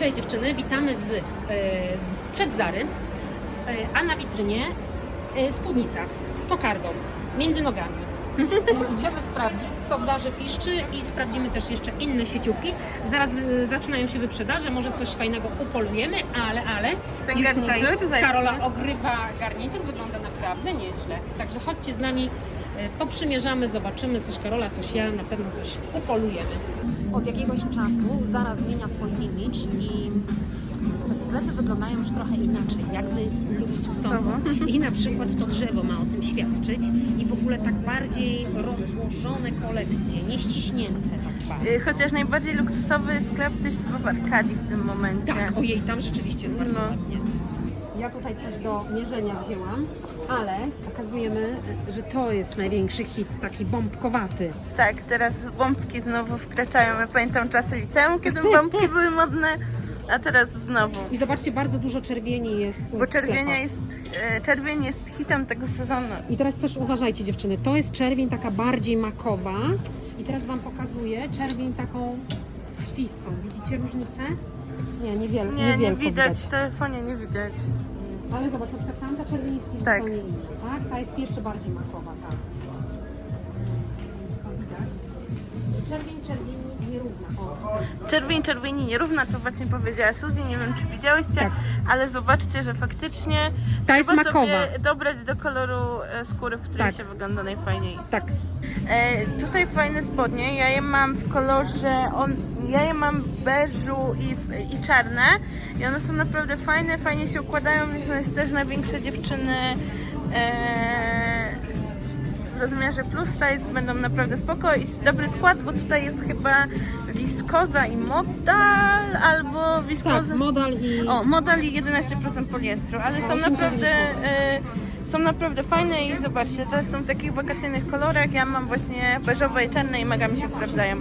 Cześć dziewczyny, witamy z, e, z przed Zary, e, a na witrynie e, spódnica z kokardą między nogami. Idziemy sprawdzić, co w Zarze piszczy i sprawdzimy też jeszcze inne sieciówki. Zaraz zaczynają się wyprzedaże, może coś fajnego upolujemy, ale, ale Ten już garnitur tutaj zacny. Karola ogrywa garnitur, wygląda naprawdę nieźle. Także chodźcie z nami, poprzymierzamy, zobaczymy coś Karola, coś ja, na pewno coś upolujemy. Od jakiegoś czasu Zara zmienia swój imidż i te sklepy wyglądają już trochę inaczej, jakby luksusowo. I na przykład to drzewo ma o tym świadczyć i w ogóle tak bardziej rozłożone kolekcje, nieściśnięte tak bardzo. Y, Chociaż najbardziej luksusowy sklep to jest chyba w Arkadii w tym momencie. Tak, ojej, tam rzeczywiście jest bardzo No. ładnie. Ja tutaj coś do mierzenia wzięłam, ale okazujemy, że to jest największy hit, taki bombkowaty. Tak, teraz bombki znowu wkraczają. Ja pamiętam czasy liceum, kiedy bombki były modne, a teraz znowu. I zobaczcie, bardzo dużo czerwieni jest Bo czerwienia jest, e, czerwień jest hitem tego sezonu. I teraz też uważajcie dziewczyny, to jest czerwień taka bardziej makowa i teraz Wam pokazuję czerwień taką krwistą. Widzicie różnicę? Nie, niewiel, Nie, nie niewielko widać, w telefonie nie widać. Ale zobacz, na przykład tamta czerwień jest już Tak. zupełnie inna, tak? Ta jest jeszcze bardziej makowa, tak. To widać. Czerwień, czerwieni nierówna. O. Czerwień, czerwieni nierówna, to właśnie powiedziała Suzy, nie wiem czy widziałyście, Tak. Ale zobaczcie, że faktycznie Ta jest trzeba makowa. sobie dobrać do koloru e, skóry, w której Tak. się wygląda najfajniej. Tak. E, tutaj fajne spodnie, ja je mam w kolorze, on, ja je mam w beżu i, w, i czarne i one są naprawdę fajne, fajnie się układają, więc też na większe dziewczyny e, rozmiarze plus size będą naprawdę spoko. I dobry skład, bo tutaj jest chyba wiskoza i modal albo Tak, wiskoza... modal i... O, model i 11% poliestru, ale są naprawdę, e, są naprawdę fajne i zobaczcie, teraz są w takich wakacyjnych kolorach, ja mam właśnie beżowe i czarne i mega mi się sprawdzają.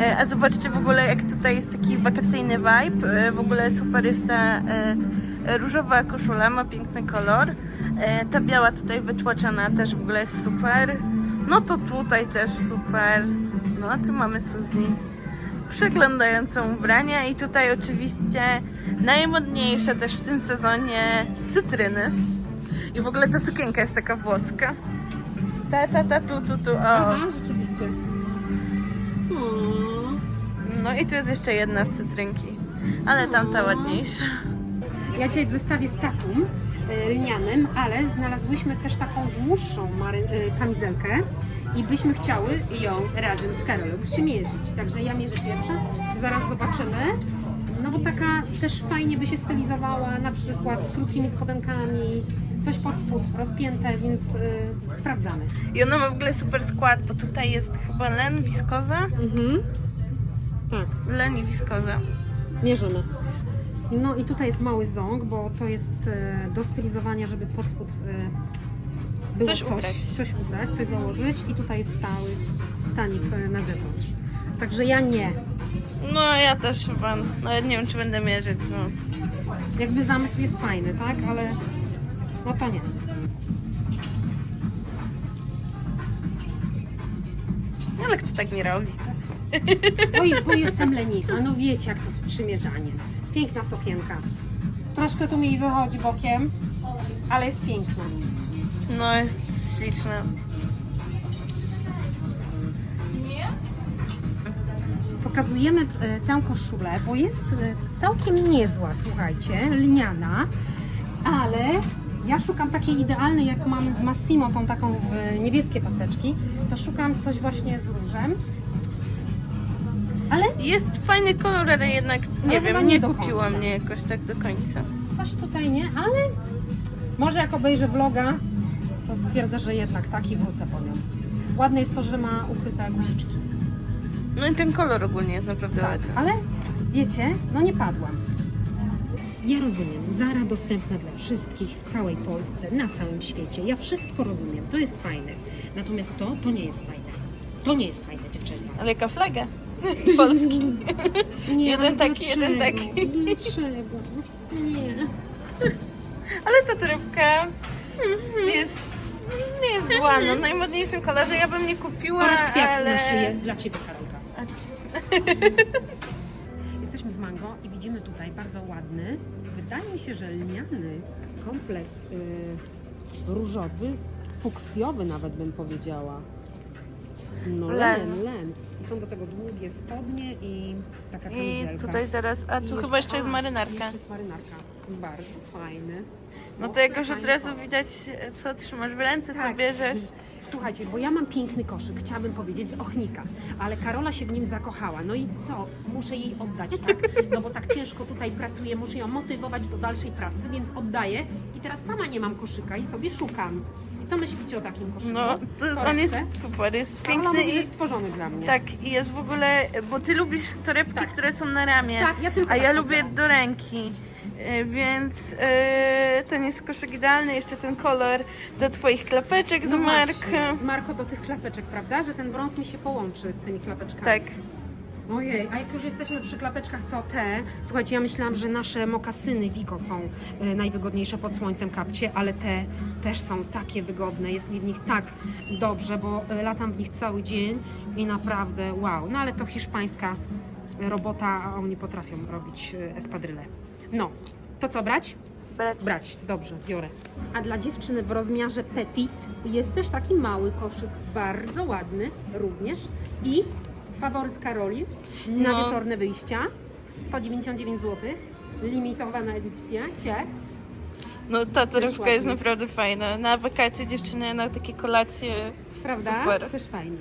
E, a zobaczcie w ogóle jak tutaj jest taki wakacyjny vibe, e, w ogóle super jest ta różowa koszula, ma piękny kolor, ta biała tutaj wytłaczana też w ogóle jest super, no to tutaj też super, no a tu mamy Suzy przeglądającą ubrania i tutaj oczywiście najmodniejsze też w tym sezonie cytryny. I w ogóle ta sukienka jest taka włoska. Ta, ta, ta, tu, tu, tu, o. Aha, rzeczywiście. O. No i tu jest jeszcze jedna w cytrynki. Ale tamta ładniejsza. Ja w zestawie z tatum lnianym, ale znalazłyśmy też taką dłuższą y, kamizelkę i byśmy chciały ją razem z Karolą przymierzyć. Także ja mierzę pierwsza, zaraz zobaczymy. No bo taka też fajnie by się stylizowała, na przykład z krótkimi spodenkami, coś pod spód rozpięte, więc y, sprawdzamy. I ona ma w ogóle super skład, bo tutaj jest chyba len, wiskoza. Mhm. Tak. Len i wiskoza. Mierzymy. No i tutaj jest mały ząg, bo to jest e, do stylizowania, żeby pod spód e, było Coś coś, ubrać. coś ubrać, coś założyć i tutaj jest stały s- stanik e, na zewnątrz. Także ja nie. No ja też chyba, nawet nie wiem czy będę mierzyć, bo... Jakby zamysł jest fajny, tak? Ale no to nie. Ale kto tak nie robi? Oj, bo jestem leniwa. No wiecie jak to z przymierzaniem. Piękna sokienka. Troszkę tu mi wychodzi bokiem, ale jest piękna. No jest śliczna. Pokazujemy e, tę koszulę, bo jest e, całkiem niezła, słuchajcie, lniana, ale ja szukam takiej idealnej, jak mamy z Massimo, tą taką w niebieskie paseczki, to szukam coś właśnie z różem. Ale Jest fajny kolor, ale jednak nie chyba wiem, nie nie do kupiła końca. mnie jakoś tak do końca. coś tutaj nie, ale może jak obejrzę vloga, to stwierdzę, że jednak tak i wrócę po nią. Ładne jest to, że ma ukryte guziczki. No i ten kolor ogólnie jest naprawdę Tak, ładny. ale wiecie, no nie padłam. Ja rozumiem, Zara dostępna dla wszystkich w całej Polsce, na całym świecie. Ja wszystko rozumiem, to jest fajne. Natomiast to, to nie jest fajne. To nie jest fajne, dziewczyny. Ale jaka flaga? Polski. Nie, Jeden taki, jeden taki. Dlaczego? Nie. Ale ta torebka jest, nie jest zła, no w najmodniejszym kolorze ja bym nie kupiła, Po raz kwiat ale... na szyję dla Ciebie, Karolka. A c- Jesteśmy w Mango i widzimy tutaj, bardzo ładny. Wydaje mi się, że lniany komplet y, różowy, fuksjowy nawet bym powiedziała. No Len. len, len. I są do tego długie spodnie i taka I kamizelka. tutaj zaraz, a tu chyba jeszcze jest a, marynarka. Jeszcze jest marynarka. Bardzo fajny. No to Mocny, jak już od razu kolor. widać, co trzymasz w ręce, co Tak. bierzesz. Słuchajcie, bo ja mam piękny koszyk, chciałabym powiedzieć, z ochnika, ale Karola się w nim zakochała. No i co? Muszę jej oddać, tak? No bo tak ciężko tutaj pracuję, muszę ją motywować do dalszej pracy, więc oddaję. I teraz sama nie mam koszyka i sobie szukam. Co myślicie o takim koszyku? No, to jest, on jest super, jest piękny mówi, i jest stworzony dla mnie. tak, i jest w ogóle, bo ty lubisz torebki, Tak. które są na ramię, Tak, ja tylko a tak ja chodzę. lubię do ręki. E, Więc e, ten jest koszyk idealny, jeszcze ten kolor do twoich klapeczek z No Mark. właśnie, Z Marko do tych klapeczek, prawda? Że ten brąz mi się połączy z tymi klapeczkami. Tak. Ojej, a jak już jesteśmy przy klapeczkach, to te. Słuchajcie, ja myślałam, że nasze mokasyny Vigo są e, najwygodniejsze pod słońcem kapcie, ale te też są takie wygodne. Jest mi w nich tak dobrze, bo e, latam w nich cały dzień i naprawdę wow. No ale to hiszpańska robota, a oni potrafią robić e, espadryle. No, to co brać? Brać. Brać, dobrze, biorę. A dla dziewczyny w rozmiarze petit jest też taki mały koszyk, bardzo ładny również. I faworyt Karoli na No. wieczorne wyjścia, 199 zł, limitowana edycja, ciech. No ta torebka ładnie. jest naprawdę fajna. Na wakacje dziewczyny, na takie kolacje. Prawda? Super. Też fajnie.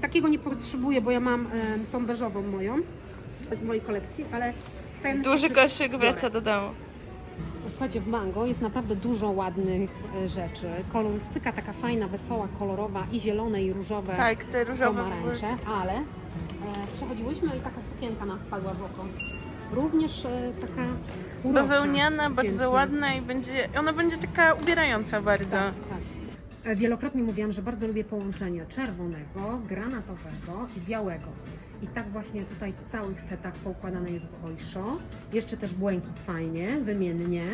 Takiego nie potrzebuję, bo ja mam e, tą beżową moją z mojej kolekcji, ale ten Duży koszyk biorę. wraca do domu. Słuchajcie, w Mango jest naprawdę dużo ładnych e, rzeczy. Kolorystyka taka fajna, wesoła, kolorowa i zielone i różowe, Tak, te różowe. pomarańcze, ale e, przechodziłyśmy i taka sukienka nam wpadła w oko. Również e, taka urocza, Bawełniana, bardzo ładna i będzie, ona będzie taka ubierająca bardzo. Tak, tak. E, Wielokrotnie mówiłam, że bardzo lubię połączenie czerwonego, granatowego i białego. I tak właśnie tutaj w całych setach poukładane jest w ojszo. Jeszcze też błękit fajnie, wymiennie,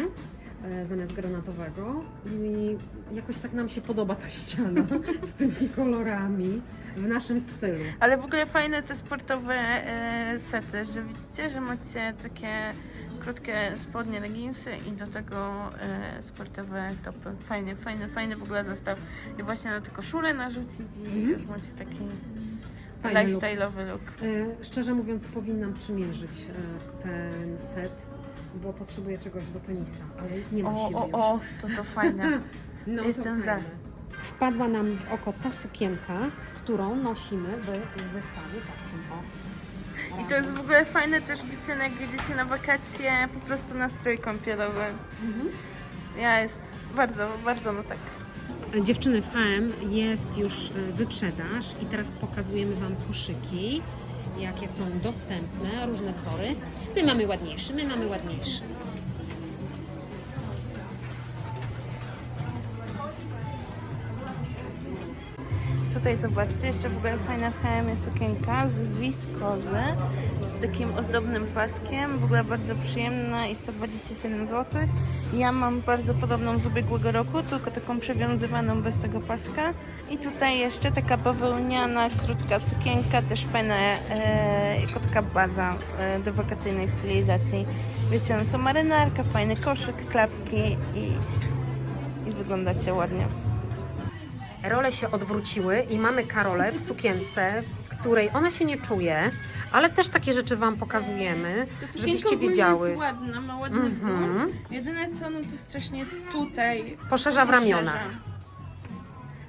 e, zamiast granatowego. I jakoś tak nam się podoba ta ściana z tymi kolorami w naszym stylu. Ale w ogóle fajne te sportowe e, sety, że widzicie, że macie takie krótkie spodnie, leginsy i do tego e, sportowe topy. Fajnie, fajny, fajny w ogóle zestaw. I właśnie na te koszule narzucić i Mhm. już macie taki Fajny look. lifestyle'owy look. E, Szczerze mówiąc, powinnam przymierzyć e, ten set, bo potrzebuję czegoś do tenisa, ale nie ma O, siły o, już. o, to to fajne. No, Jestem to za. fajne. Wpadła nam w oko ta sukienka, którą nosimy w zestawie takim o. I to jest w ogóle fajne też widzicie, jak jedziecie na wakacje, po prostu nastrój kąpielowy. Mhm. Ja jest bardzo, bardzo no tak. Dziewczyny w HM jest już e, wyprzedaż i teraz pokazujemy Wam koszyki, jakie są dostępne, różne wzory. My mamy ładniejszy, my mamy ładniejszy. Tutaj zobaczcie, jeszcze w ogóle fajna w H&M jest sukienka z wiskozy, z takim ozdobnym paskiem, w ogóle bardzo przyjemna i 127 zł. Ja mam bardzo podobną z ubiegłego roku, tylko taką przewiązywaną bez tego paska. I tutaj jeszcze taka bawełniana, krótka sukienka, też fajna, e, taka baza e, do wakacyjnej stylizacji. Wiecie, no to marynarka, fajny koszyk, klapki i, i wyglądacie ładnie. Role się odwróciły i mamy Karolę w sukience, w której ona się nie czuje, ale też takie rzeczy Wam pokazujemy, żebyście wiedziały. jest ładna, ma ładny Mhm. wzór. Jedyne co, no to strasznie tutaj Poszerza w ramionach. poszerza.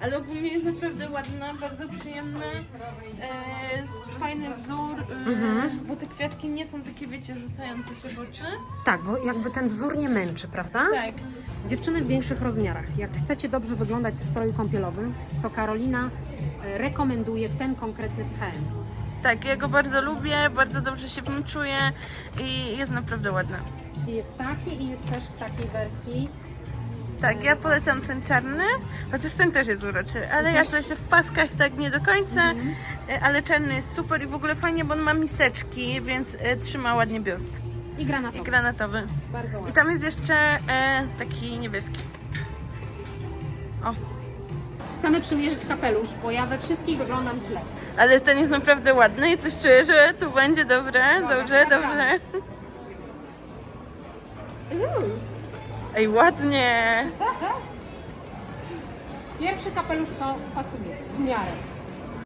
Ale ogólnie jest naprawdę ładna, bardzo przyjemna, e, fajny wzór, e, Mhm. bo te kwiatki nie są takie, wiecie, rzucające się w oczy. Tak, bo jakby ten wzór nie męczy, prawda? Tak, Dziewczyny w większych rozmiarach. Jak chcecie dobrze wyglądać w stroju kąpielowym, to Karolina e, rekomenduje ten konkretny schemat. tak, ja go bardzo lubię, bardzo dobrze się w nim czuję i jest naprawdę ładna. Jest taki i jest też w takiej wersji. Tak, ja polecam ten czarny, chociaż ten też jest uroczy, ale ja sobie się w paskach tak nie do końca, e, ale czarny jest super i w ogóle fajnie, bo on ma miseczki, więc e, trzyma ładnie biust. I I granatowy. granatowy. Bardzo I tam jest jeszcze e, taki niebieski. O, Chcemy przymierzyć kapelusz, bo ja we wszystkich wyglądam źle. ale ten jest naprawdę ładny i coś czuję, że tu będzie dobre, Dobra, dobrze, dobrze. Ej, ładnie! Pierwszy kapelusz, co pasuje, w miarę.